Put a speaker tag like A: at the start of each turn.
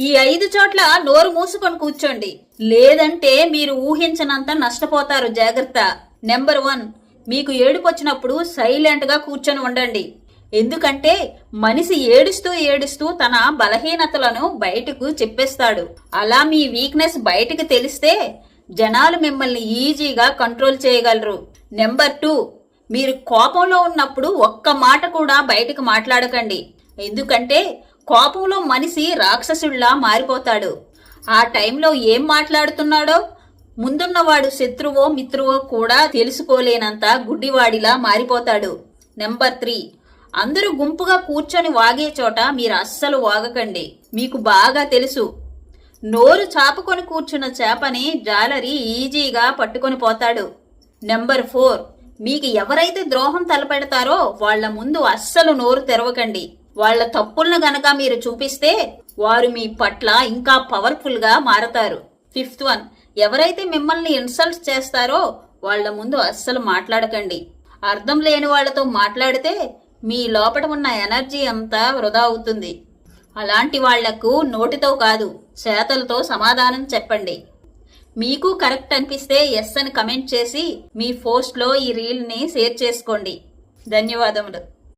A: ఈ ఐదు చోట్ల నోరు మూసుకొని కూర్చోండి. లేదంటే మీరు ఊహించనంత నష్టపోతారు. జాగ్రత్త. నెంబర్ వన్ మీకు ఏడుపు వచ్చినప్పుడు కూర్చొని ఉండండి. ఎందుకంటే మనిషి ఏడుస్తూ ఏడుస్తూ తన బలహీనతలను బయటకు చెప్పేస్తాడు. అలా మీ వీక్నెస్ బయటకు తెలిస్తే జనాలు మిమ్మల్ని ఈజీగా కంట్రోల్ చేయగలరు. నెంబర్ టూ మీరు కోపంలో ఉన్నప్పుడు ఒక్క మాట కూడా బయటకు మాట్లాడకండి. ఎందుకంటే కోపంలో మనిషి రాక్షసుల్లా మారిపోతాడు. ఆ టైంలో ఏం మాట్లాడుతున్నాడో? ముందున్నవాడు శత్రువో మిత్రువో కూడా తెలుసుకోలేనంత గుడ్డివాడిలా మారిపోతాడు. Number three. అందరూ గుంపుగా కూర్చొని వాగే చోట మీరు అస్సలు వాగకండి. మీకు బాగా తెలుసు. నోరు చాపుకొని కూర్చున్న చేపని జాలరి ఈజీగా పట్టుకొని పోతాడు. Number four. మీకు ఎవరైతే ద్రోహం తలపెడతారో వాళ్ళ ముందు అస్సలు నోరు తెరవకండి. వాళ్ళ తప్పులను గనక మీరు చూపిస్తే వారు మీ పట్ల ఇంకా పవర్ఫుల్గా మారతారు. ఫిఫ్త్ వన్ ఎవరైతే మిమ్మల్ని ఇన్సల్ట్ చేస్తారో వాళ్ళ ముందు అస్సలు మాట్లాడకండి. అర్థం లేని వాళ్ళతో మాట్లాడితే మీ లోపల ఉన్న ఎనర్జీ అంతా వృధా అవుతుంది. అలాంటి వాళ్ళకు నోటితో కాదు చేతలతో సమాధానం చెప్పండి. మీకు కరెక్ట్ అనిపిస్తే ఎస్ అని కమెంట్ చేసి మీ పోస్ట్లో ఈ రీల్ని షేర్ చేసుకోండి. ధన్యవాదములు.